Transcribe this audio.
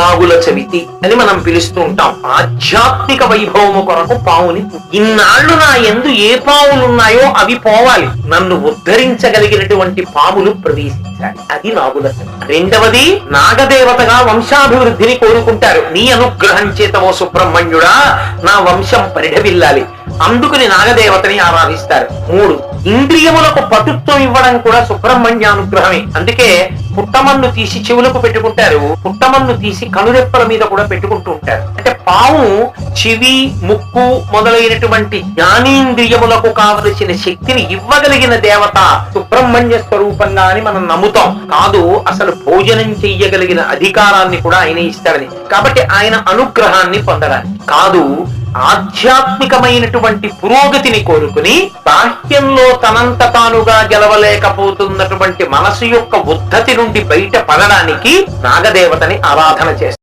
నాగుల చవితి అని మనం పిలుస్తూ ఉంటాం. ఆధ్యాత్మిక వైభవము కొరకు పావుని ఇన్నాళ్ళు నా ఎందు ఏ పావులున్నాయో అవి పోవాలి. నన్ను ఉద్ధరించగలిగినటువంటి పాములు ప్రవేశించాలి. అది నాగుల రెండవది నాగదేవతగా వంశాభివృద్ధిని కోరుకుంటారు. నీ అనుగ్రహం చేత సుబ్రహ్మణ్యుడా నా వంశం పరిఢవిల్లాలి. అందుకుని నాగదేవతని ఆరాధిస్తారు. మూడు ఇంద్రియములకు పటుత్వం ఇవ్వడం కూడా సుబ్రహ్మణ్య అనుగ్రహమే. అందుకే పుట్టమన్ను తీసి చెవులకు పెట్టుకుంటారు. పుట్టమన్ను తీసి కనురెప్పల మీద కూడా పెట్టుకుంటూ ఉంటారు. అంటే పాము చెవి ముక్కు మొదలైనటువంటి జ్ఞానేంద్రియములకు కావలసిన శక్తిని ఇవ్వగలిగిన దేవత సుబ్రహ్మణ్య స్వరూపంగా అని మనం నమ్ముతాం. కాదు అసలు భోజనం చెయ్యగలిగిన అధికారాన్ని కూడా ఆయన ఇస్తాడని. కాబట్టి ఆయన అనుగ్రహాన్ని పొందడానికి. కాదు ఆధ్యాత్మికమైనటువంటి పురోగతిని కోరుకుని బాహ్యంలో తనంత తానుగా గెలవలేకపోతున్నటువంటి మనసు యొక్క ఉద్ధతి నుండి బయట పడడానికి నాగదేవతని ఆరాధన చేస్తారు.